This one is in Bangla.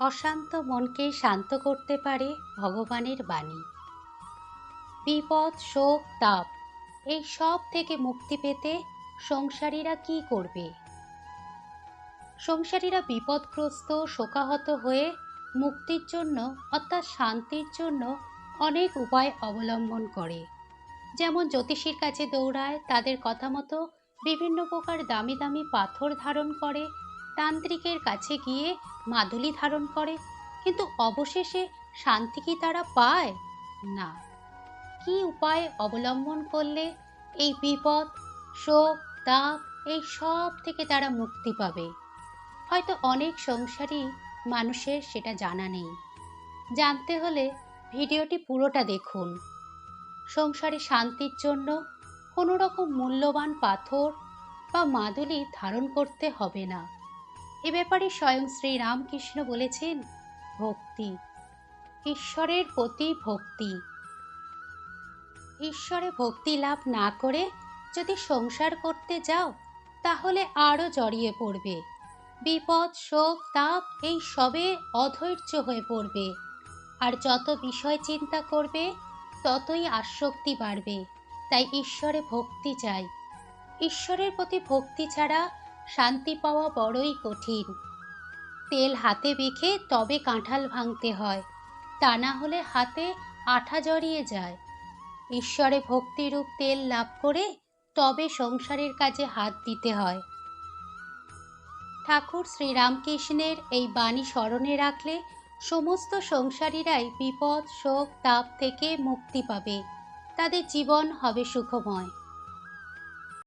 অশান্ত মনকে শান্ত করতে পারে ভগবানের বাণী। বিপদ, শোক, তাপ, এই সব থেকে মুক্তি পেতে সংসারীরা কি করবে? সংসারীরা বিপদগ্রস্ত, শোকাহত হয়ে মুক্তির জন্য অর্থাৎ শান্তির জন্য অনেক উপায় অবলম্বন করে। যেমন জ্যোতিষীর কাছে দৌড়ায়, তাদের কথা মতো বিভিন্ন প্রকার দামি দামি পাথর ধারণ করে তান্ত্রিকের কাছে গিয়ে মাদুলি ধারণ করে, কিন্তু অবশেষে শান্তি কি তারা পায়? না। কি উপায় অবলম্বন করলে এই বিপদ, শোক তাপ এই সব থেকে তারা মুক্তি পাবে? হয়তো অনেক সংসারী মানুষের সেটা জানা নেই। জানতে হলে ভিডিওটি পুরোটা দেখুন। সংসারে শান্তির জন্য কোনো রকম মূল্যবান পাথর বা মাদুলি ধারণ করতে হবে না। এ ব্যাপারে স্বয়ং শ্রী রামকৃষ্ণ বলেছেন, ভক্তি, ঈশ্বরের প্রতি ভক্তি। ঈশ্বরে ভক্তি লাভ না করে যদি সংসার করতে যাও, তাহলে আরও জড়িয়ে পড়বে। বিপদ, শোক, তাপ, এই সবে অধৈর্য হয়ে পড়বে। আর যত বিষয় চিন্তা করবে, ততই আসক্তি বাড়বে। তাই ঈশ্বরে ভক্তি চাই। ঈশ্বরের প্রতি ভক্তি ছাড়া শান্তি পাওয়া বড়ই কঠিন। তেল হাতে বেঁধে তবে কাঁঠাল ভাঙতে হয়, তা না হলে হাতে আঠা জড়িয়ে যায়। ঈশ্বরে ভক্তিরূপ তেল লাভ করে তবে সংসারের কাজে হাত দিতে হয়। ঠাকুর শ্রীরামকৃষ্ণের এই বাণী স্মরণে রাখলে সমস্ত সংসারীরাই বিপদ, শোক, তাপ থেকে মুক্তি পাবে। তাদের জীবন হবে সুখময়।